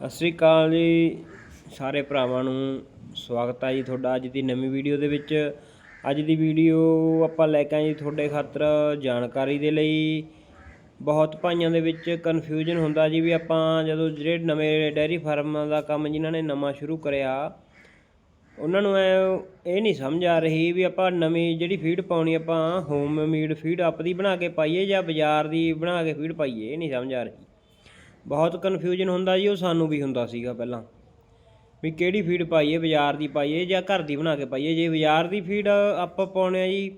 ਸਤਿ ਸ੍ਰੀ ਅਕਾਲ ਜੀ। ਸਾਰੇ ਭਰਾਵਾਂ ਨੂੰ ਸਵਾਗਤ ਹੈ ਜੀ ਤੁਹਾਡਾ ਅੱਜ ਦੀ ਨਵੀਂ ਵੀਡੀਓ ਦੇ ਵਿੱਚ। ਅੱਜ ਦੀ ਵੀਡੀਓ ਆਪਾਂ ਲੈ ਕੇ ਆਏ ਜੀ ਤੁਹਾਡੇ ਖਾਤਰ ਜਾਣਕਾਰੀ ਦੇ ਲਈ। ਬਹੁਤ ਭਾਈਆਂ ਦੇ ਵਿੱਚ ਕਨਫਿਊਜ਼ਨ ਹੁੰਦਾ ਜੀ ਵੀ ਆਪਾਂ ਜਦੋਂ ਜਿਹੜੇ ਨਵੇਂ ਡੈਰੀ ਫਾਰਮਾਂ ਦਾ ਕੰਮ ਜਿਨ੍ਹਾਂ ਨੇ ਨਵਾਂ ਸ਼ੁਰੂ ਕਰਿਆ, ਉਹਨਾਂ ਨੂੰ ਐ ਇਹ ਨਹੀਂ ਸਮਝ ਆ ਰਹੀ ਵੀ ਆਪਾਂ ਨਵੀਂ ਜਿਹੜੀ ਫੀਡ ਪਾਉਣੀ ਆਪਾਂ ਹੋਮ ਮੇਡ ਫੀਡ ਆਪਦੀ ਬਣਾ ਕੇ ਪਾਈਏ ਜਾਂ ਬਾਜ਼ਾਰ ਦੀ ਬਣਾ ਕੇ ਫੀਡ ਪਾਈਏ, ਇਹ ਨਹੀਂ ਸਮਝ ਆ ਰਹੀ। ਬਹੁਤ ਕਨਫਿਊਜ਼ਨ ਹੁੰਦਾ ਜੀ, ਉਹ ਸਾਨੂੰ ਵੀ ਹੁੰਦਾ ਸੀਗਾ ਪਹਿਲਾਂ। ਵੀ ਕਿਹੜੀ ਫੀਡ ਪਾਈਏ, ਬਾਜ਼ਾਰ ਦੀ ਪਾਈਏ ਜਾਂ ਘਰ ਦੀ ਬਣਾ ਕੇ ਪਾਈਏ? ਜੇ ਬਾਜ਼ਾਰ ਦੀ ਫੀਡ ਆਪਾਂ ਪਾਉਣੇ ਆ ਜੀ,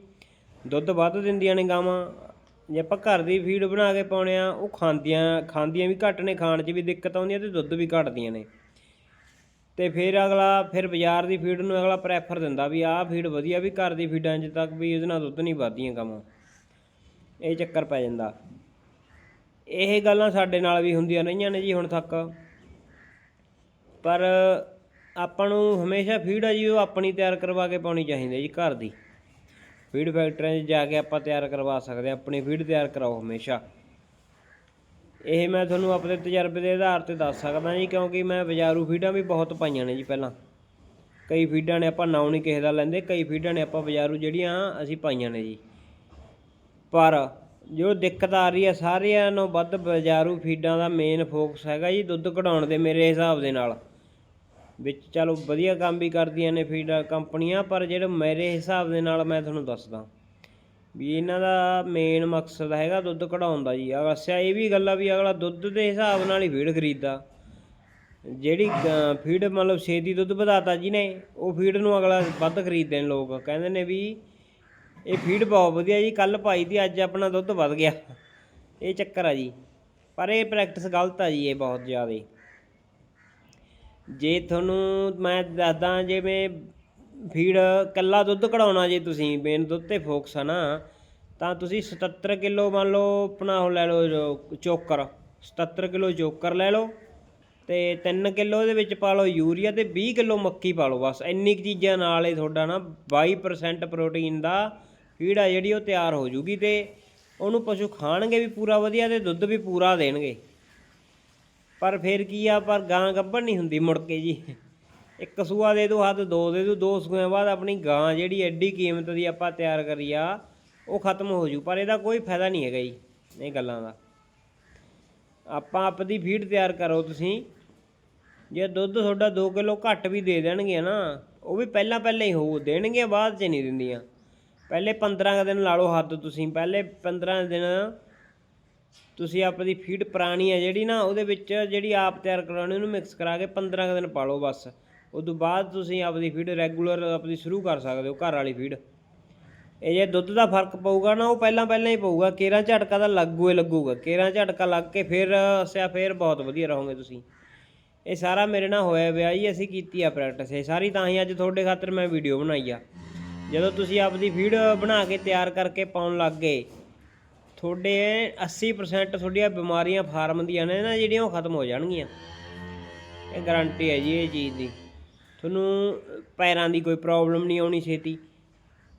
ਦੁੱਧ ਵੱਧ ਦਿੰਦੀਆਂ ਨੇ ਗਾਵਾਂ, ਜੇ ਆਪਾਂ ਘਰ ਦੀ ਫੀਡ ਬਣਾ ਕੇ ਪਾਉਣੇ ਆ, ਉਹ ਖਾਂਦੀਆਂ ਖਾਂਦੀਆਂ ਵੀ ਘੱਟ ਨੇ, ਖਾਣ 'ਚ ਵੀ ਦਿੱਕਤ ਆਉਂਦੀ ਹੈ ਤੇ ਦੁੱਧ ਵੀ ਘਟਦੀਆਂ ਨੇ। ਤੇ ਫਿਰ ਅਗਲਾ, ਫਿਰ ਬਾਜ਼ਾਰ ਦੀ ਫੀਡ ਨੂੰ ਅਗਲਾ ਪ੍ਰੈਫਰ ਦਿੰਦਾ ਵੀ ਆਹ ਫੀਡ ਵਧੀਆ ਵੀ ਘਰ ਦੀ ਫੀਡਾਂ 'ਚ ਤੱਕ ਵੀ ਇਹਦੇ ਨਾਲ ਦੁੱਧ ਨਹੀਂ ਵੱਧਦੀਆਂ ਗਾਵਾਂ। ਇਹ ਚੱਕਰ ਪੈ ਜਾਂਦਾ। ਇਹ ਗੱਲਾਂ ਸਾਡੇ ਨਾਲ ਵੀ ਹੁੰਦੀਆਂ ਰਹੀਆਂ ਨੇ ਜੀ ਹੁਣ ਤੱਕ। ਪਰ ਆਪਾਂ ਨੂੰ ਹਮੇਸ਼ਾ ਫੀਡ ਆ ਜੀ, ਉਹ ਆਪਣੀ ਤਿਆਰ ਕਰਵਾ ਕੇ ਪਾਉਣੀ ਚਾਹੀਦੀ ਹੈ ਜੀ ਘਰ ਦੀ। ਫੀਡ ਫੈਕਟਰੀਆਂ 'ਚ ਜਾ ਕੇ ਆਪਾਂ ਤਿਆਰ ਕਰਵਾ ਸਕਦੇ ਹਾਂ, ਆਪਣੀ ਫੀਡ ਤਿਆਰ ਕਰਾਓ ਹਮੇਸ਼ਾ। ਇਹ ਮੈਂ ਤੁਹਾਨੂੰ ਆਪਣੇ ਤਜਰਬੇ ਦੇ ਆਧਾਰ ਤੇ ਦੱਸ ਸਕਦਾ ਜੀ, ਕਿਉਂਕਿ ਮੈਂ ਬਾਜ਼ਾਰੂ ਫੀਡਾਂ ਵੀ ਬਹੁਤ ਪਾਈਆਂ ਨੇ ਜੀ ਪਹਿਲਾਂ। ਕਈ ਫੀਡਾਂ ਨੇ ਆਪਾਂ ਨਾਉ ਨਹੀਂ ਕਿਸੇ ਦਾ ਲੈਂਦੇ, ਕਈ ਫੀਡਾਂ ਨੇ ਆਪਾਂ ਬਾਜ਼ਾਰੂ ਜਿਹੜੀਆਂ ਅਸੀਂ ਪਾਈਆਂ ਨੇ ਜੀ। ਪਰ ਜੋ ਦਿੱਕਤ ਆ ਰਹੀ ਹੈ, ਸਾਰਿਆਂ ਨੂੰ ਵੱਧ ਬਾਜ਼ਾਰੂ ਫੀਡਾਂ ਦਾ ਮੇਨ ਫੋਕਸ ਹੈਗਾ ਜੀ, ਦੁੱਧ ਕਢਾਉਣ ਦੇ ਮੇਰੇ ਹਿਸਾਬ ਦੇ ਨਾਲ। ਵਿੱਚ ਚਲੋ ਵਧੀਆ ਕੰਮ ਵੀ ਕਰਦੀਆਂ ਨੇ ਫੀਡ ਕੰਪਨੀਆਂ, ਪਰ ਜਿਹੜੇ ਮੇਰੇ ਹਿਸਾਬ ਦੇ ਨਾਲ ਮੈਂ ਤੁਹਾਨੂੰ ਦੱਸਦਾ। ਵੀ ਇਹਨਾਂ ਦਾ ਮੇਨ ਮਕਸਦ ਹੈਗਾ ਦੁੱਧ ਕਢਾਉਣ ਦਾ ਜੀ। ਅਗਸਿਆ ਇਹ ਵੀ ਗੱਲ ਆ ਵੀ ਅਗਲਾ ਦੁੱਧ ਦੇ ਹਿਸਾਬ ਨਾਲ ਹੀ ਫੀਡ ਖਰੀਦਦਾ। ਜਿਹੜੀ ਫੀਡ ਮਤਲਬ ਛੇਤੀ ਦੁੱਧ ਵਧਾਤਾ ਜੀ ਨੇ, ਉਹ ਫੀਡ ਨੂੰ ਅਗਲਾ ਵੱਧ ਖਰੀਦਦੇ ਨੇ ਲੋਕ। ਕਹਿੰਦੇ ਨੇ ਵੀ ਇਹ ਫੀਡ ਬਹੁਤ ਵਧੀਆ ਜੀ ਕੱਲ ਪਾਈ ਦੀ, ਅੱਜ ਆਪਣਾ ਦੁੱਧ ਵੱਧ ਗਿਆ। ਇਹ ਚੱਕਰ ਆ ਜੀ। ਪਰ ਇਹ ਪ੍ਰੈਕਟਿਸ ਗਲਤ ਆ ਜੀ, ਇਹ ਬਹੁਤ ਜ਼ਿਆਦਾ। ਜੇ ਤੁਹਾਨੂੰ, ਮੈਂ ਦੱਸਦਾ ਜਿਵੇਂ ਫੀਡ ਕੱਲਾ ਦੁੱਧ ਕਢਾਉਣਾ ਜੇ ਤੁਸੀਂ ਮੇਨ ਦੁੱਧ ਤੇ ਫੋਕਸ ਆ ਨਾ, ਤਾਂ ਤੁਸੀਂ 77 ਕਿਲੋ ਮੰਨ ਲਓ, ਆਪਣਾ ਉਹ ਲੈ ਲਓ ਚੋਕਰ। 77 ਕਿਲੋ ਚੋਕਰ ਲੈ ਲਓ ਤੇ 3 ਕਿਲੋ ਦੇ ਵਿੱਚ ਪਾ ਲਓ ਯੂਰੀਆ ਤੇ 20 ਕਿਲੋ ਮੱਕੀ ਪਾ ਲਓ ਬਸ। ਇੰਨੀ ਕੁ ਚੀਜ਼ਾਂ ਨਾਲ ਇਹ ਤੁਹਾਡਾ ਨਾ 22% ਪ੍ਰੋਟੀਨ ਦਾ ਫੀਡ ਆ ਜਿਹੜੀ ਉਹ ਤਿਆਰ ਹੋ ਜੂਗੀ ਤੇ ਉਹਨੂੰ ਪਸ਼ੂ ਖਾਣਗੇ ਵੀ ਪੂਰਾ ਵਧੀਆ ਤੇ ਦੁੱਧ ਵੀ ਪੂਰਾ ਦੇਣਗੇ। ਪਰ ਫਿਰ ਕੀ ਆ, ਪਰ ਗਾਂ ਗੱਭਣ ਨਹੀਂ ਹੁੰਦੀ ਮੁੜ ਕੇ ਜੀ। ਇੱਕ ਸੂਆ ਦੇ ਦੋ ਹੱਦ ਦੋ ਦੇ ਦੋ ਦੋ ਸੂਆਂ ਬਾਅਦ ਆਪਣੀ ਗਾਂ ਜਿਹੜੀ ਐਡੀ ਕੀਮਤ ਦੀ ਆਪਾਂ ਤਿਆਰ ਕਰੀ ਆ, ਉਹ ਖਤਮ ਹੋ ਜੂ। ਪਰ ਇਹਦਾ ਕੋਈ ਫਾਇਦਾ ਨਹੀਂ ਹੈਗਾ ਜੀ, ਇਹ ਗੱਲਾਂ ਦਾ। ਆਪਾਂ ਆਪਦੀ ਫੀਡ ਤਿਆਰ ਕਰੋ ਤੁਸੀਂ। ਜੇ ਦੁੱਧ ਤੁਹਾਡਾ 2 ਕਿਲੋ ਘੱਟ ਵੀ ਦੇ ਦੇਣਗੇ ਨਾ, ਉਹ ਵੀ ਪਹਿਲਾਂ ਪਹਿਲਾਂ ਹੀ ਹੋਊ ਦੇਣਗੇ ਬਾਅਦ 'ਚ ਨਹੀਂ ਦਿੰਦੀਆਂ। ਪਹਿਲੇ 15 ਕੁ ਦਿਨ ਲਾ ਲਓ ਹੱਦ ਤੁਸੀਂ, ਪਹਿਲੇ 15 ਦਿਨ ਤੁਸੀਂ ਆਪਣੀ ਫੀਡ ਪੁਰਾਣੀ ਹੈ ਜਿਹੜੀ ਨਾ, ਉਹਦੇ ਵਿੱਚ ਜਿਹੜੀ ਆਪ ਤਿਆਰ ਕਰਾਉਣੀ, ਉਹਨੂੰ ਮਿਕਸ ਕਰਾ ਕੇ 15 ਕੁ ਦਿਨ ਪਾ ਲਓ ਬਸ। ਉਸ ਤੋਂ ਬਾਅਦ ਤੁਸੀਂ ਆਪਦੀ ਫੀਡ ਰੈਗੂਲਰ ਆਪਣੀ ਸ਼ੁਰੂ ਕਰ ਸਕਦੇ ਹੋ, ਘਰ ਵਾਲੀ ਫੀਡ ਇਹ ਜੇ ਦੁੱਧ ਦਾ ਫ਼ਰਕ ਪਊਗਾ ਨਾ, ਉਹ ਪਹਿਲਾਂ ਪਹਿਲਾਂ ਹੀ ਪਊਗਾ। ਕੇਰਾਂ ਝਟਕਾ ਤਾਂ ਲੱਗੂ ਹੀ ਲੱਗੂਗਾ। ਕੇਰਾਂ ਝਟਕਾ ਲੱਗ ਕੇ ਫਿਰ ਅਸਿਆ ਫਿਰ ਬਹੁਤ ਵਧੀਆ ਰਹੋਗੇ ਤੁਸੀਂ। ਇਹ ਸਾਰਾ ਮੇਰੇ ਨਾਲ ਹੋਇਆ ਵਿਆਹ ਜੀ, ਅਸੀਂ ਕੀਤੀ ਆ ਪ੍ਰੈਕਟਿਸ ਇਹ ਸਾਰੀ ਤਾਂ ਹੀ ਅੱਜ ਤੁਹਾਡੇ ਖਾਤਰ ਮੈਂ ਵੀਡੀਓ ਬਣਾਈ ਆ। ਜਦੋਂ ਤੁਸੀਂ ਆਪਦੀ ਫੀਡ ਬਣਾ ਕੇ ਤਿਆਰ ਕਰਕੇ ਪਾਉਣ ਲੱਗ ਗਏ, ਤੁਹਾਡੇ 80% ਤੁਹਾਡੀਆਂ ਬਿਮਾਰੀਆਂ ਫਾਰਮ ਦੀਆਂ ਨੇ ਨਾ ਜਿਹੜੀਆਂ ਉਹ ਖਤਮ ਹੋ ਜਾਣਗੀਆਂ। ਇਹ ਗਾਰੰਟੀ ਹੈ ਜੀ ਇਹ ਚੀਜ਼ ਦੀ। ਤੁਹਾਨੂੰ ਪੈਰਾਂ ਦੀ ਕੋਈ ਪ੍ਰੋਬਲਮ ਨਹੀਂ ਆਉਣੀ ਛੇਤੀ।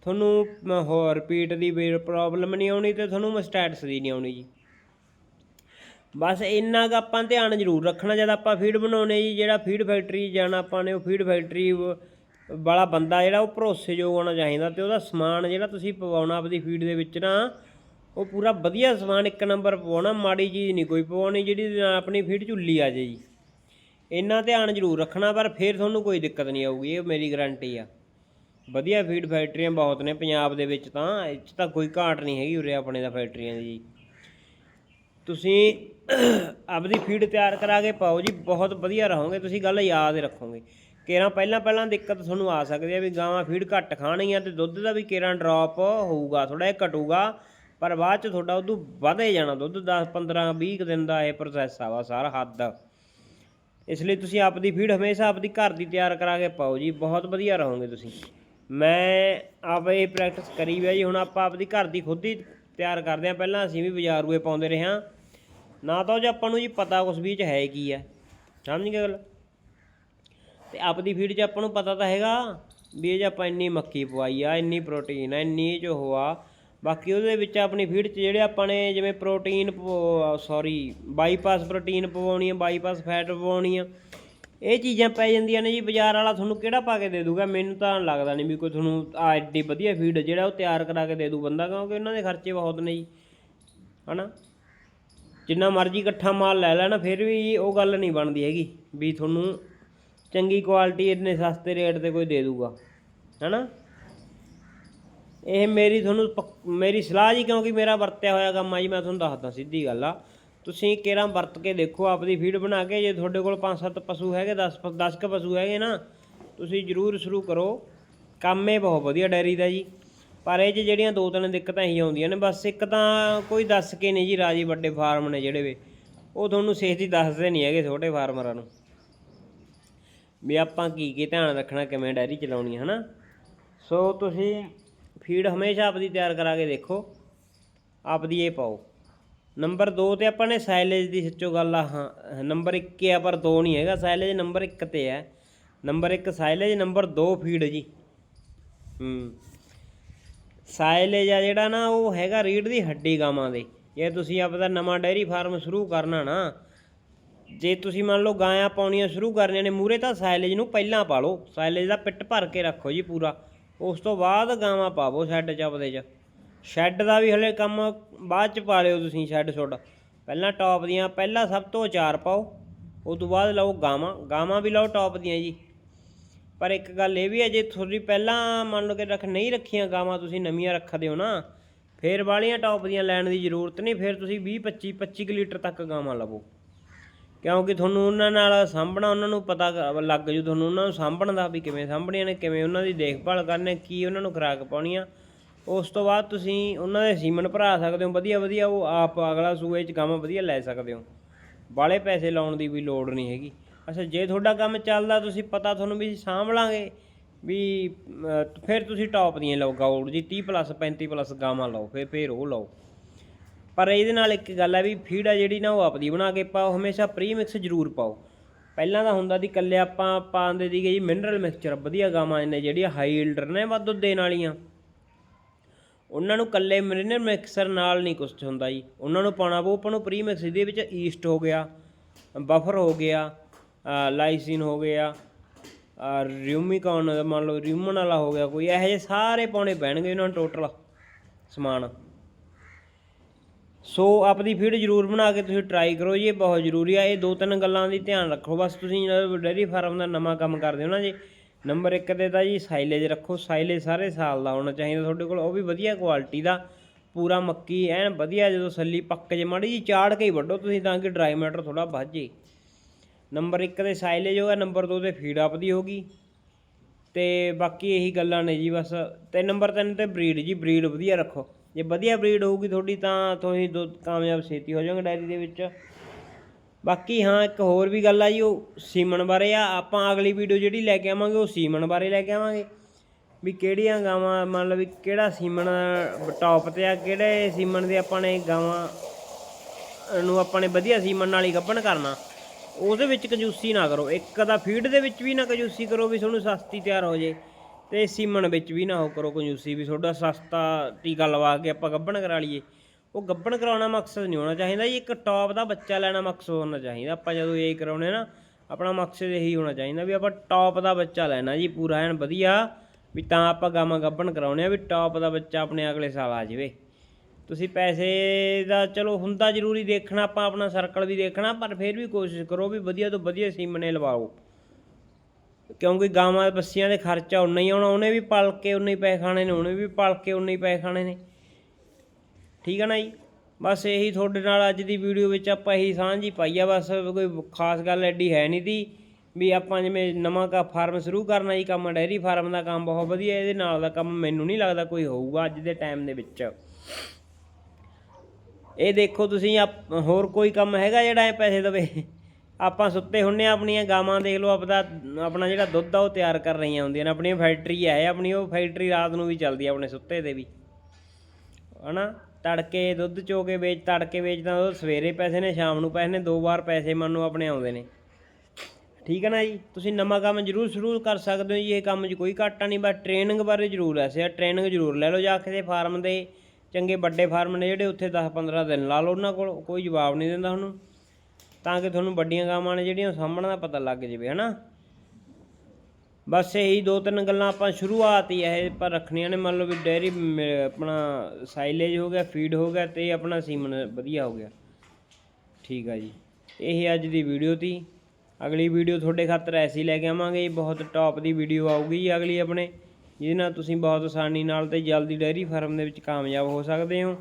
ਤੁਹਾਨੂੰ ਹੋਰ ਪੀਟ ਦੀ ਪ੍ਰੋਬਲਮ ਨਹੀਂ ਆਉਣੀ ਤੇ ਤੁਹਾਨੂੰ ਮਸਟੈਟਸ ਦੀ ਨਹੀਂ ਆਉਣੀ ਜੀ। ਬਸ ਇੰਨਾ ਕੁ ਆਪਾਂ ਧਿਆਨ ਜ਼ਰੂਰ ਰੱਖਣਾ ਜਦ ਆਪਾਂ ਫੀਡ ਬਣਾਉਣੇ ਜੀ, ਜਿਹੜਾ ਫੀਡ ਫੈਕਟਰੀ ਜਾਣਾ ਆਪਾਂ ਨੇ, ਉਹ ਫੀਡ ਫੈਕਟਰੀ ਵਾਲਾ ਬੰਦਾ ਜਿਹੜਾ ਉਹ ਭਰੋਸੇਯੋਗ ਹੋਣਾ ਚਾਹੀਦਾ ਤੇ ਉਹਦਾ ਸਮਾਨ ਜਿਹੜਾ ਤੁਸੀਂ ਪਵਾਉਣਾ ਆਪਦੀ ਫੀਡ ਦੇ ਵਿੱਚ ਨਾ, ਉਹ ਪੂਰਾ ਵਧੀਆ ਸਮਾਨ ਇੱਕ ਨੰਬਰ ਪਵਾਉਣਾ, ਮਾੜੀ ਚੀਜ਼ ਨਹੀਂ ਕੋਈ ਪਵਾਉਣੀ ਜਿਹੜੀ ਆਪਣੀ ਫੀਡ ਝੁੱਲੀ ਆ ਜੇ ਜੀ। ਇੰਨਾ ਧਿਆਨ ਜ਼ਰੂਰ ਰੱਖਣਾ, ਪਰ ਫਿਰ ਤੁਹਾਨੂੰ ਕੋਈ ਦਿੱਕਤ ਨਹੀਂ ਆਊਗੀ, ਇਹ ਮੇਰੀ ਗਾਰੰਟੀ ਆ। ਵਧੀਆ ਫੀਡ ਫੈਕਟਰੀਆਂ ਬਹੁਤ ਨੇ ਪੰਜਾਬ ਦੇ ਵਿੱਚ ਤਾਂ, ਇਹ 'ਚ ਤਾਂ ਕੋਈ ਘਾਟ ਨਹੀਂ ਹੈਗੀ ਉਰੇ ਆਪਣੇ ਦਾ ਫੈਕਟਰੀਆਂ ਦੀ। ਜੀ ਤੁਸੀਂ ਆਪਦੀ ਫੀਡ ਤਿਆਰ ਕਰਾ ਕੇ ਪਾਓ ਜੀ, ਬਹੁਤ ਵਧੀਆ ਰਹੋਗੇ, ਤੁਸੀਂ ਗੱਲ ਯਾਦ ਰੱਖੋਗੇ। ਕੇਰਾਂ ਪਹਿਲਾਂ ਪਹਿਲਾਂ ਦਿੱਕਤ ਤੁਹਾਨੂੰ ਆ ਸਕਦੀ ਹੈ ਵੀ ਗਾਵਾਂ ਫੀਡ ਘੱਟ ਖਾਣਗੀਆਂ ਤੇ ਦੁੱਧ ਦਾ ਵੀ ਕੇਰਾਂ ਡ੍ਰੌਪ ਹੋਊਗਾ ਥੋੜਾ ਜਿਹਾ ਘਟੂਗਾ, ਪਰ ਬਾਅਦ ਚ ਤੁਹਾਡਾ ਉਦੋਂ ਵਧੇ ਜਾਣਾ ਦੁੱਧ 10 15 20 ਕੁ ਦਿਨ ਦਾ ਇਹ ਪ੍ਰੋਸੈਸ ਆ ਵਾ ਸਾਰਾ ਹੱਦ। ਇਸ ਲਈ ਤੁਸੀਂ ਆਪਦੀ ਫੀਡ ਹਮੇਸ਼ਾ ਆਪਦੀ ਘਰ ਦੀ ਤਿਆਰ ਕਰਾ ਕੇ ਪਾਓ ਜੀ, ਬਹੁਤ ਵਧੀਆ ਰਹੋਗੇ ਤੁਸੀਂ। ਮੈਂ ਆਪ ਇਹ ਪ੍ਰੈਕਟਿਸ ਕਰੀ ਹੋਈ ਜੀ, ਹੁਣ ਆਪਾਂ ਆਪਦੀ ਘਰ ਦੀ ਖੁਦ ਹੀ ਤਿਆਰ ਕਰਦੇ ਹਾਂ। ਪਹਿਲਾਂ ਅਸੀਂ ਵੀ ਬਾਜ਼ਾਰੂਏ ਪਾਉਂਦੇ ਰਹੇ ਹਾਂ। ਨਾ ਤਾਂ ਉਹ ਜੇ ਆਪਾਂ ਨੂੰ ਜੀ ਪਤਾ ਉਸ ਵਿੱਚ ਹੈ ਕੀ ਹੈ ਸਮਝ ਗਏ ਗੱਲ? ਤੇ ਆਪਦੀ ਫੀਡ 'ਚ ਆਪਾਂ ਨੂੰ ਪਤਾ ਤਾਂ ਹੈਗਾ ਵੀ ਇਹ 'ਚ ਆਪਾਂ ਇੰਨੀ ਮੱਕੀ ਪਵਾਈ ਆ, ਇੰਨੀ ਪ੍ਰੋਟੀਨ ਆ, ਇੰਨੀ ਇਹ 'ਚ ਉਹ ਆ। ਬਾਕੀ ਉਹਦੇ ਵਿੱਚ ਆਪਣੀ ਫੀਡ 'ਚ ਜਿਹੜੇ ਆਪਾਂ ਨੇ ਜਿਵੇਂ ਪ੍ਰੋਟੀਨ ਸੌਰੀ ਬਾਈਪਾਸ ਪ੍ਰੋਟੀਨ ਪਵਾਉਣੀ ਆ ਬਾਈਪਾਸ ਫੈਟ ਪਵਾਉਣੀ ਆ, ਇਹ ਚੀਜ਼ਾਂ ਪੈ ਜਾਂਦੀਆਂ ਨੇ ਜੀ, ਬਾਜ਼ਾਰ ਵਾਲਾ ਤੁਹਾਨੂੰ ਕਿਹੜਾ ਪਾ ਕੇ ਦੇ ਦੂਗਾ? ਮੈਨੂੰ ਤਾਂ ਲੱਗਦਾ ਨਹੀਂ ਵੀ ਕੋਈ ਤੁਹਾਨੂੰ ਆ ਐਡੀ ਵਧੀਆ ਫੀਡ ਜਿਹੜਾ ਉਹ ਤਿਆਰ ਕਰਾ ਕੇ ਦੇ ਦੂ ਬੰਦਾ, ਕਿਉਂਕਿ ਉਹਨਾਂ ਦੇ ਖਰਚੇ ਬਹੁਤ ਨੇ ਜੀ। ਹਨਾ? ਜਿੰਨਾ ਮਰਜ਼ੀ ਇਕੱਠਾ ਮਾਲ ਲੈ ਲੈਣਾ, ਫਿਰ ਵੀ ਉਹ ਗੱਲ ਨਹੀਂ ਬਣਦੀ ਹੈਗੀ ਵੀ ਤੁਹਾਨੂੰ ਚੰਗੀ ਕੁਆਲਿਟੀ ਇੰਨੇ ਸਸਤੇ ਰੇਟ ਤੇ ਕੋਈ ਦੇ ਦੂਗਾ, ਹਨਾ? ਇਹ ਮੇਰੀ ਤੁਹਾਨੂੰ ਪੱਕ- ਮੇਰੀ ਸਲਾਹ ਜੀ, ਕਿਉਂਕਿ ਮੇਰਾ ਵਰਤਿਆ ਹੋਇਆ ਕੰਮ ਆ ਜੀ, ਮੈਂ ਤੁਹਾਨੂੰ ਦੱਸਦਾ ਸਿੱਧੀ ਗੱਲ ਆ। ਤੁਸੀਂ ਕਿਹੜਾ ਵਰਤ ਕੇ ਦੇਖੋ, ਆਪਦੀ ਫੀਡ ਬਣਾ ਕੇ, ਜੇ ਤੁਹਾਡੇ ਕੋਲ 5-7 ਪਸ਼ੂ ਹੈਗੇ 10 10 ਕ ਪਸ਼ੂ ਹੈਗੇ ਨਾ, ਤੁਸੀਂ ਜ਼ਰੂਰ ਸ਼ੁਰੂ ਕਰੋ। ਕੰਮ ਇਹ ਬਹੁਤ ਵਧੀਆ ਡੈਰੀ ਦਾ ਜੀ। ਪਰ ਇਹ 'ਚ ਜਿਹੜੀਆਂ ਦੋ ਤਿੰਨ ਦਿੱਕਤਾਂ ਹੀ ਆਉਂਦੀਆਂ ਨੇ, ਬਸ ਇੱਕ ਤਾਂ ਕੋਈ ਦੱਸ ਕੇ ਨਹੀਂ ਜੀ, ਰਾਜੀ ਵੱਡੇ ਫਾਰਮ ਨੇ ਜਿਹੜੇ ਵੇ। ਉਹ ਤੁਹਾਨੂੰ ਛੇਤੀ ਦੱਸਦੇ ਨਹੀਂ ਹੈਗੇ ਛੋਟੇ ਫਾਰਮਰਾਂ ਨੂੰ। ਵੀ ਆਪਾਂ ਕੀ ਕੀ ਧਿਆਨ ਰੱਖਣਾ, ਕਿਵੇਂ ਡੈਰੀ ਚਲਾਉਣੀ ਹੈ, ਹਨਾ? ਸੋ ਤੁਸੀਂ ਫੀਡ ਹਮੇਸ਼ਾ ਆਪਦੀ ਤਿਆਰ ਕਰਾ ਕੇ ਦੇਖੋ। ਆਪਦੀ ਇਹ ਪਾਓ। ਨੰਬਰ 2 ਤੇ ਆਪਾਂ ਨੇ ਸਾਈਲੇਜ ਦੀ ਸੱਚੋ ਗੱਲ ਆ, ਹਾਂ, ਨੰਬਰ 1 ਆ ਪਰ 2 ਨਹੀਂ ਹੈਗਾ। ਸਾਈਲੇਜ ਨੰਬਰ 1 ਤੇ ਹੈ। ਨੰਬਰ 1 ਸਾਈਲੇਜ ਨੰਬਰ 2 ਫੀਡ ਜੀ। ਹੂੰ। ਸਾਈਲੇਜ ਆ ਜਿਹੜਾ ਨਾ, ਉਹ ਹੈਗਾ ਰੀੜ ਦੀ ਹੱਡੀ ਗਾਵਾਂ ਦੇ। ਜੇ ਤੁਸੀਂ ਆਪਦਾ ਨਵਾਂ ਡੈਰੀ ਫਾਰਮ ਸ਼ੁਰੂ ਕਰਨਾ ਨਾ ਜੇ ਤੁਸੀਂ ਮੰਨ ਲਓ ਗਾਇਆਂ ਪਾਉਣੀਆਂ ਸ਼ੁਰੂ ਕਰਨੀਆਂ ਨੇ ਮੂਰੇ ਤਾਂ ਸਾਇਲੇਜ ਨੂੰ ਪਹਿਲਾਂ ਪਾ ਲਓ ਸਾਇਲੇਜ ਦਾ ਪਿੱਟ ਭਰ ਕੇ ਰੱਖੋ ਜੀ ਪੂਰਾ। ਉਸ ਤੋਂ ਬਾਅਦ ਗਾਵਾਂ ਪਾਵੋ ਸ਼ੈੱਡ 'ਚ ਆਪਦੇ 'ਚ। ਸ਼ੈੱਡ ਦਾ ਵੀ ਹਲੇ ਕੰਮ ਬਾਅਦ 'ਚ ਪਾ ਲਿਓ ਤੁਸੀਂ ਸ਼ੈੱਡ ਛੋੜ ਪਹਿਲਾਂ ਟੌਪ ਦੀਆਂ, ਪਹਿਲਾਂ ਸਭ ਤੋਂ ਚਾਰ ਪਾਓ ਉਸ ਤੋਂ ਬਾਅਦ ਲਓ ਗਾਵਾਂ। ਗਾਵਾਂ ਵੀ ਲਓ ਟੌਪ ਦੀਆਂ ਜੀ। ਪਰ ਇੱਕ ਗੱਲ ਇਹ ਵੀ ਹੈ, ਜੇ ਤੁਹਾਡੀ ਪਹਿਲਾਂ ਮੰਨ ਲਓ ਕਿ ਰੱਖ ਨਹੀਂ ਰੱਖੀਆਂ ਗਾਵਾਂ ਤੁਸੀਂ ਨਵੀਆਂ ਰੱਖਦੇ ਹੋ ਨਾ, ਫੇਰ ਵਾਲੀਆਂ ਟੌਪ ਦੀਆਂ ਲੈਣ ਦੀ ਜ਼ਰੂਰਤ ਨਹੀਂ, ਫਿਰ ਤੁਸੀਂ 20 25 25 ਕੁ ਲੀਟਰ ਤੱਕ ਗਾਵਾਂ ਲਵੋ। ਕਿਉਂਕਿ ਤੁਹਾਨੂੰ ਉਹਨਾਂ ਨਾਲ ਸਾਂਭਣਾ, ਉਹਨਾਂ ਨੂੰ ਪਤਾ ਲੱਗ ਜੂ ਤੁਹਾਨੂੰ ਉਹਨਾਂ ਨੂੰ ਸਾਂਭਣ ਦਾ ਵੀ ਕਿਵੇਂ ਸਾਂਭਣੀਆਂ ਨੇ, ਕਿਵੇਂ ਉਹਨਾਂ ਦੀ ਦੇਖਭਾਲ ਕਰਨੀ, ਕੀ ਉਹਨਾਂ ਨੂੰ ਖੁਰਾਕ ਪਾਉਣੀ ਆ ਉਸ ਤੋਂ ਬਾਅਦ ਤੁਸੀਂ ਉਹਨਾਂ ਦੇ ਸੀਮਨ ਭਰਾ ਸਕਦੇ ਹੋ, ਵਧੀਆ ਵਧੀਆ ਉਹ ਆਪ ਅਗਲਾ ਸੂਏ 'ਚ ਗਾਵਾਂ ਵਧੀਆ ਲੈ ਸਕਦੇ ਹੋ। ਬਾਲੇ ਪੈਸੇ ਲਾਉਣ ਦੀ ਵੀ ਲੋੜ ਨਹੀਂ ਹੈਗੀ। ਅੱਛਾ, ਜੇ ਤੁਹਾਡਾ ਕੰਮ ਚੱਲਦਾ, ਤੁਸੀਂ ਪਤਾ ਤੁਹਾਨੂੰ ਵੀ ਸਾਂਭ ਲਾਂਗੇ ਵੀ ਫਿਰ ਤੁਸੀਂ ਟੌਪ ਦੀਆਂ ਲਓ ਗਾਉਡ ਜੀ 30 ਪਲੱਸ 35 ਪਲੱਸ ਗਾਵਾਂ ਲਓ, ਫਿਰ ਫਿਰ ਉਹ ਲਓ। ਪਰ ਇਹਦੇ ਨਾਲ ਇੱਕ ਗੱਲ ਹੈ ਵੀ ਫੀਡ ਆ ਜਿਹੜੀ ਨਾ ਉਹ ਆਪਦੀ ਬਣਾ ਕੇ ਪਾਓ, ਹਮੇਸ਼ਾ ਪ੍ਰੀ ਮਿਕਸ ਜ਼ਰੂਰ ਪਾਓ। ਪਹਿਲਾਂ ਤਾਂ ਹੁੰਦਾ ਸੀ ਕੱਲੇ ਆਪਾਂ ਪਾਉਂਦੇ ਸੀਗੇ ਜੀ ਮਿਨਰਲ ਮਿਕਸਚਰ ਵਧੀਆ ਗਾਵਾਂ ਨੇ ਜਿਹੜੀਆਂ ਹਾਈ ਈਲਡਰ ਨੇ ਵੱਧ ਦੁੱਧ ਦੇਣ ਵਾਲੀਆਂ। ਉਹਨਾਂ ਨੂੰ ਕੱਲੇ ਮਿਨਰਲ ਮਿਕਸਰ ਨਾਲ ਨਹੀਂ ਕੁਛ ਹੁੰਦਾ ਜੀ। ਉਹਨਾਂ ਨੂੰ ਪਾਉਣਾ ਪਊ, ਆਪਾਂ ਨੂੰ ਪ੍ਰੀ ਮਿਕਸ ਇਹਦੇ ਵਿੱਚ ਈਸਟ ਹੋ ਗਿਆ ਬਫਰ ਹੋ ਗਿਆ ਲਾਈਸਿਨ ਹੋ ਗਿਆ ਰਿਊਮਿਕੌਨ ਮੰਨ ਲਓ ਰਿਊਮਨ ਵਾਲਾ ਹੋ ਗਿਆ, ਕੋਈ ਇਹੋ ਜਿਹੇ ਸਾਰੇ ਪਾਉਣੇ ਪੈਣਗੇ ਉਹਨਾਂ ਨੂੰ ਟੋਟਲ ਸਮਾਨ। ਸੋ ਆਪਣੀ ਫੀਡ ਜ਼ਰੂਰ ਬਣਾ ਕੇ ਤੁਸੀਂ ਟਰਾਈ ਕਰੋ ਜੀ, ਇਹ ਬਹੁਤ ਜ਼ਰੂਰੀ ਆ, ਇਹ ਦੋ ਤਿੰਨ ਗੱਲਾਂ ਦੀ ਧਿਆਨ ਰੱਖੋ, ਬਸ ਤੁਸੀਂ ਡੇਅਰੀ ਫਾਰਮ ਦਾ ਨਵਾਂ ਕੰਮ ਕਰਦੇ ਹੋ ਨਾ ਜੀ ਨੰਬਰ 1 ਤੇ ਤਾਂ ਜੀ ਸਾਈਲੇਜ ਰੱਖੋ ਸਾਈਲੇਜ ਸਾਰੇ ਸਾਲ ਦਾ ਹੋਣਾ ਚਾਹੀਦਾ ਤੁਹਾਡੇ ਕੋਲ, ਉਹ ਵੀ ਵਧੀਆ ਕੁਆਲਿਟੀ ਦਾ, ਪੂਰਾ ਮੱਕੀ, ਐਨ ਵਧੀਆ ਜਦੋਂ ਸੱਲੀ ਪੱਕ ਜੇ, ਮਾੜੀ ਜੀ ਚਾੜ ਕੇ ਹੀ ਵੱਢੋ ਤੁਸੀਂ ਤਾਂ ਕਿ ਡਰਾਈ ਮੈਟਰ ਥੋੜਾ ਵੱਧ ਜੇ। ਨੰਬਰ 1 ਤੇ ਸਾਈਲੇਜ ਹੋਗਾ ਨੰਬਰ 2 ਤੇ ਫੀਡ ਆਪਦੀ ਹੋਗੀ ਤੇ ਬਾਕੀ ਇਹੀ ਗੱਲਾਂ ਨੇ ਜੀ ਬਸ, ਤੇ ਨੰਬਰ 3 ਤੇ ਬਰੀਡ ਜੀ ਬਰੀਡ ਵਧੀਆ ਰੱਖੋ। ਜੇ ਵਧੀਆ ਬਰੀਡ ਹੋਊਗੀ ਤੁਹਾਡੀ ਤਾਂ ਤੁਸੀਂ ਦੁੱਧ ਕਾਮਯਾਬ ਛੇਤੀ ਹੋ ਜਾਓਗੇ ਡਾਇਰੀ ਦੇ ਵਿੱਚ। ਬਾਕੀ ਹਾਂ, ਇੱਕ ਹੋਰ ਵੀ ਗੱਲ ਆ ਜੀ, ਉਹ ਸੀਮਣ ਬਾਰੇ ਆ। ਆਪਾਂ ਅਗਲੀ ਵੀਡੀਓ ਜਿਹੜੀ ਲੈ ਕੇ ਆਵਾਂਗੇ, ਉਹ ਸੀਮਣ ਬਾਰੇ ਲੈ ਕੇ ਆਵਾਂਗੇ। ਵੀ ਕਿਹੜੀਆਂ ਗਾਵਾਂ, ਮੰਨ ਲਓ ਵੀ ਕਿਹੜਾ ਸੀਮਣ ਟੌਪ ਤੇ ਆ, ਕਿਹੜੇ ਸੀਮਨ ਦੇ ਆਪਾਂ ਨੇ ਗਾਵਾਂ ਨੂੰ ਆਪਾਂ ਨੇ ਵਧੀਆ ਸੀਮਣ ਨਾਲ ਹੀ ਗੱਭਣ ਕਰਨਾ। ਉਹਦੇ ਵਿੱਚ ਕੰਜੂਸੀ ਨਾ ਕਰੋ। ਇੱਕ ਦਾ ਫੀਡ ਦੇ ਵਿੱਚ ਵੀ ਨਾ ਕੰਜੂਸੀ ਕਰੋ ਵੀ ਤੁਹਾਨੂੰ ਸਸਤੀ ਤਿਆਰ ਹੋ ਜੇ। ਤੇ ਸੀਮਨ ਵਿੱਚ ਵੀ ਨਾ ਉਹ ਕਰੋ ਕੰਜੂਸੀ ਵੀ ਤੁਹਾਡਾ ਸਸਤਾ ਟੀਕਾ ਲਵਾ ਕੇ ਆਪਾਂ ਗੱਭਣ ਕਰਾ ਲਈਏ। ਉਹ ਗੱਭਣ ਕਰਾਉਣਾ ਮਕਸਦ ਨਹੀਂ ਹੋਣਾ ਚਾਹੀਦਾ ਜੀ, ਇੱਕ ਟੌਪ ਦਾ ਬੱਚਾ ਲੈਣਾ ਮਕਸਦ ਹੋਣਾ ਚਾਹੀਦਾ। ਆਪਾਂ ਜਦੋਂ ਇਹ ਕਰਾਉਣੇ ਨਾ, ਆਪਣਾ ਮਕਸਦ ਇਹੀ ਹੋਣਾ ਚਾਹੀਦਾ ਵੀ ਆਪਾਂ ਟੌਪ ਦਾ ਬੱਚਾ ਲੈਣਾ ਜੀ, ਪੂਰਾ ਐਨ ਵਧੀਆ। ਵੀ ਤਾਂ ਆਪਾਂ ਗਾਮਾ ਗੱਭਣ ਕਰਾਉਣੇ ਆ ਵੀ ਟੌਪ ਦਾ ਬੱਚਾ ਆਪਣੇ ਅਗਲੇ ਸਾਲ ਆ ਜਾਵੇ। ਤੁਸੀਂ ਪੈਸੇ ਦਾ ਚਲੋ ਹੁੰਦਾ ਜ਼ਰੂਰੀ ਦੇਖਣਾ, ਆਪਾਂ ਆਪਣਾ ਸਰਕਲ ਵੀ ਦੇਖਣਾ, ਪਰ ਫਿਰ ਵੀ ਕੋਸ਼ਿਸ਼ ਕਰੋ ਵੀ ਵਧੀਆ ਤੋਂ ਵਧੀਆ ਸੀਮਨੇ ਲਵਾਓ। ਕਿਉਂਕਿ ਗਾਵਾਂ ਦੇ ਬੱਸੀਆਂ ਦੇ ਖਰਚਾ ਉਨਾ ਹੀ ਆਉਣਾ, ਉਹਨੇ ਵੀ ਪਲ ਕੇ ਉਨੇ ਹੀ ਪੈਸੇ ਖਾਣੇ ਨੇ, ਉਹਨੇ ਵੀ ਪਲ ਕੇ ਉਨੇ ਹੀ ਪੈਸੇ ਖਾਣੇ ਨੇ। ਠੀਕ ਹੈ ਨਾ ਜੀ? ਬਸ ਇਹੀ ਤੁਹਾਡੇ ਨਾਲ ਅੱਜ ਦੀ ਵੀਡੀਓ ਵਿੱਚ ਆਪਾਂ ਇਹੀ ਸਾਂਝੀ ਪਾਈ ਆ, ਬਸ ਕੋਈ ਖਾਸ ਗੱਲ ਐਡੀ ਹੈ ਨਹੀਂ ਤੀ ਵੀ ਆਪਾਂ ਜਿਵੇਂ ਨਵਾਂ ਕਾ ਫਾਰਮ ਸ਼ੁਰੂ ਕਰਨਾ ਜੀ, ਕੰਮ ਡੈਰੀ ਫਾਰਮ ਦਾ ਕੰਮ ਬਹੁਤ ਵਧੀਆ, ਇਹਦੇ ਨਾਲ ਦਾ ਕੰਮ ਮੈਨੂੰ ਨਹੀਂ ਲੱਗਦਾ ਕੋਈ ਹੋਊਗਾ ਅੱਜ ਦੇ ਟਾਈਮ ਦੇ ਵਿੱਚ। ਇਹ ਦੇਖੋ ਤੁਸੀਂ, ਆਪ- ਹੋਰ ਕੋਈ ਕੰਮ ਹੈਗਾ ਜਿਹੜਾ ਐ ਪੈਸੇ ਦਵੇ? ਆਪਾਂ ਸੁੱਤੇ ਹੁੰਨੇ ਆ, ਆਪਣੀਆਂ ਗਾਵਾਂ ਦੇਖ ਲਓ, ਆਪਦਾ, ਆਪਣਾ ਜਿਹੜਾ ਦੁੱਧ ਆ, ਉਹ ਤਿਆਰ ਕਰ ਰਹੀਆਂ ਹੁੰਦੀਆਂ ਨੇ। ਆਪਣੀ ਫੈਕਟਰੀ ਹੈ ਆਪਣੀ, ਉਹ ਫੈਕਟਰੀ ਰਾਤ ਨੂੰ ਵੀ ਚੱਲਦੀ ਆ ਆਪਣੇ ਸੁੱਤੇ ਦੇ ਵੀ। ਹਨਾ? ਤੜਕੇ ਦੁੱਧ ਚੋ ਕੇ ਵੇਚ, ਤੜਕੇ ਵੇਚਦਾ, ਉਹ ਸਵੇਰੇ ਪੈਸੇ ਨੇ, ਸ਼ਾਮ ਨੂੰ ਪੈਸੇ ਨੇ, ਦੋ ਵਾਰ ਪੈਸੇ ਮੰਨੋ ਆਪਣੇ ਆਉਂਦੇ ਨੇ। ਠੀਕ ਹੈ ਨਾ ਜੀ? ਤੁਸੀਂ ਨਵਾਂ ਕੰਮ ਜ਼ਰੂਰ ਸ਼ੁਰੂ ਕਰ ਸਕਦੇ ਹੋ ਜੀ, ਇਹ ਕੰਮ 'ਚ ਕੋਈ ਘਾਟਾ ਨਹੀਂ, ਬਸ ਟ੍ਰੇਨਿੰਗ ਬਾਰੇ ਜ਼ਰੂਰ ਐਸੇ ਆ। ਟ੍ਰੇਨਿੰਗ ਜ਼ਰੂਰ ਲੈ ਲਓ ਜਾ ਕੇ ਤੇ ਫਾਰਮ ਦੇ, ਚੰਗੇ ਵੱਡੇ ਫਾਰਮ ਨੇ ਜਿਹੜੇ, ਉੱਥੇ 10 15 ਦਿਨ ਲਾ ਲਓ ਉਹਨਾਂ ਕੋਲ, ਕੋਈ ਜਵਾਬ ਨਹੀਂ ਦਿੰਦਾ ਉਹਨੂੰ। ਤਾਂ ਕਿ ਤੁਹਾਨੂੰ ਵੱਡੀਆਂ ਗਾਵਾਂ ਨੇ ਜਿਹੜੀਆਂ ਉਹ ਸਾਂਭਣ ਦਾ ਪਤਾ ਲੱਗ ਜਾਵੇ, ਹਨਾ? ਬਸ ਇਹੀ ਦੋ ਤਿੰਨ ਗੱਲਾਂ ਆਪਾਂ ਸ਼ੁਰੂਆਤ ਹੀ ਇਹ ਪਰ ਰੱਖਣੀਆਂ ਨੇ। ਮੰਨ ਲਓ ਵੀ ਡੇਅਰੀ ਆਪਣਾ ਸਾਈਲੇਜ ਹੋ ਗਿਆ, ਫੀਡ ਹੋ ਗਿਆ ਤੇ ਆਪਣਾ ਸੀਮਨ ਵਧੀਆ ਹੋ ਗਿਆ। ਠੀਕ ਆ ਜੀ। ਇਹ ਅੱਜ ਦੀ ਵੀਡੀਓ ਤੀ। ਅਗਲੀ ਵੀਡੀਓ ਤੁਹਾਡੇ ਖਾਤਰ ਐਸੀ ਲੈ ਕੇ ਆਵਾਂਗੇ। ਬਹੁਤ ਟੌਪ ਦੀ ਵੀਡੀਓ ਆਊਗੀ ਜੀ ਅਗਲੀ ਆਪਣੇ। ਜਿਹਦੇ ਨਾਲ ਤੁਸੀਂ ਬਹੁਤ ਆਸਾਨੀ ਨਾਲ ਤੇ ਜਲਦੀ ਡੇਅਰੀ ਫਾਰਮ ਦੇ ਵਿੱਚ ਕਾਮਯਾਬ ਹੋ ਸਕਦੇ ਹੋ।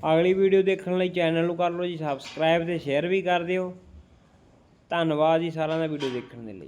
ਅਗਲੀ ਵੀਡੀਓ ਦੇਖਣ ਲਈ ਚੈਨਲ ਨੂੰ ਕਰ ਲਓ ਜੀ ਸਬਸਕ੍ਰਾਈਬ ਤੇ ਸ਼ੇਅਰ ਵੀ ਕਰ ਦਿਓ। ਧੰਨਵਾਦ ਜੀ ਸਾਰਿਆਂ ਦਾ ਵੀਡੀਓ ਦੇਖਣ ਦੇ ਲਈ।